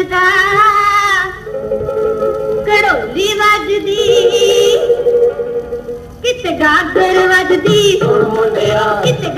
ਵੱਜਦਾ ਘੜੋਲੀ ਵੱਜਦੀ ਕਿਤੇ ਗਾਗਰ ਵੱਜਦੀ ਸੁਣ ਮੁੰਡਿਆ। ਕਿਤੇ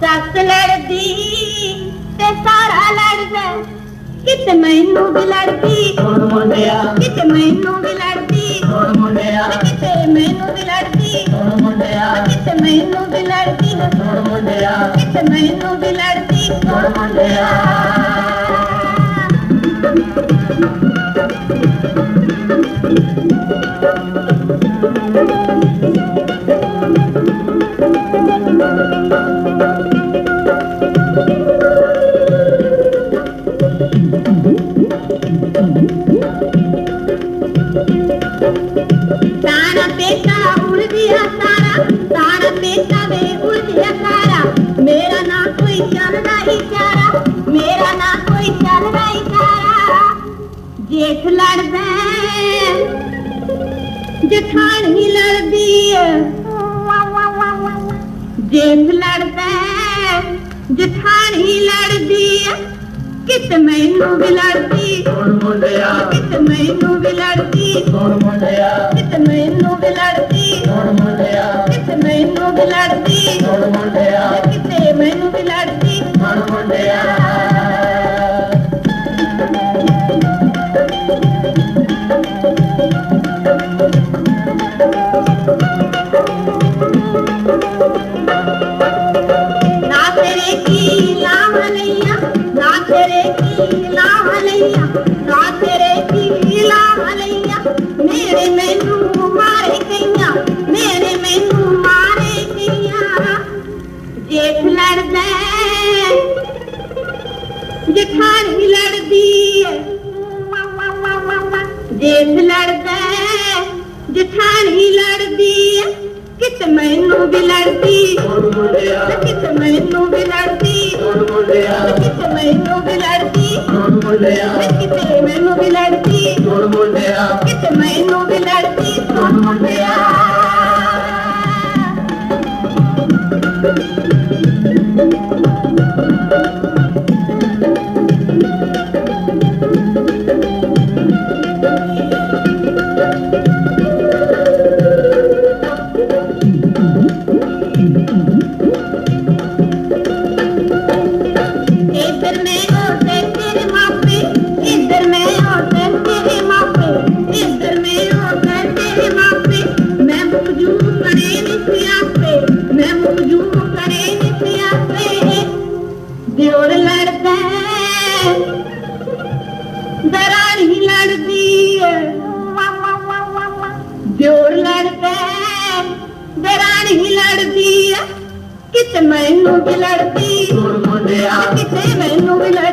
ਸੱਸ ਲੜਦੀ ਤੇ ਸਾਰਾ ਲੜਦਾ ਕਿਤੇ ਮੈਨੂੰ ਵੀ ਲੜਦੀ ਸੁਣ ਮੁੰਡਿਆ ਕਿਤੇ ਮੈਨੂੰ ਵੀ ਲੜਦੀ ਸੁਣ ਮੁੰਡਿਆ ਕਿਤੇ ਮੈਨੂੰ ਵੀ ਲੜਦੀ ਸੁਣ ਮੁੰਡਿਆ ਕਿਤੇ ਮੈਨੂੰ ਵੀ ਲੜਦੀ ਸੁਣ ਮੁੰਡਿਆ ਕਿਤੇ ਮੈਨੂੰ ਵੀ ਲੜਦੀ ਸੁਣ ਮੁੰਡਿਆ ਤਾਣਾ ਜੇਠ ਲੜਦਾ ਜਠਾਣੀ ਲੜਦੀ ਜੇਠ ਲੜਦਾ ਜਠਾਣੀ ਲੜਦੀ ਕਿਤ ਮੈਨੂੰ ਵੀ ਲੜਦੀ। ਸੁਣ ਮੁੰਡਿਆ? ਕਿਤ ਮੈਨੂੰ ਵੀ ਲੜਦੀ। ਸੁਣ ਮੁੰਡਿਆ? मेरे मैनू मारे कइया मेरे मैनू मारे कइया जेठ लड़दा भी लड़दी जेठ लड़दा ही लड़दी कित मैनू भी लड़दी, कित मैनू भी लड़दी, कित मैनू भी लड़दी, कित मैनू भी लड़दी। चोर लड़ते दरार ही लड़ती है। ज़ोर लड़ते दरार ही लड़ती है। कित मैनू भी लड़ती कितने मैनू भी लड़ती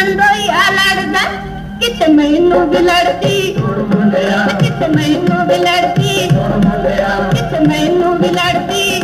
ਲੰਡੋਈ ਆ ਲੜਦਾ, ਕਿਤੇ ਮੈਨੂੰ ਵੀ ਲੜਦੀ। ਕਿਤੇ ਮੈਨੂੰ ਵੀ ਲੜਦੀ। ਕਿਤੇ ਮੈਨੂੰ ਵੀ ਲੜਦੀ।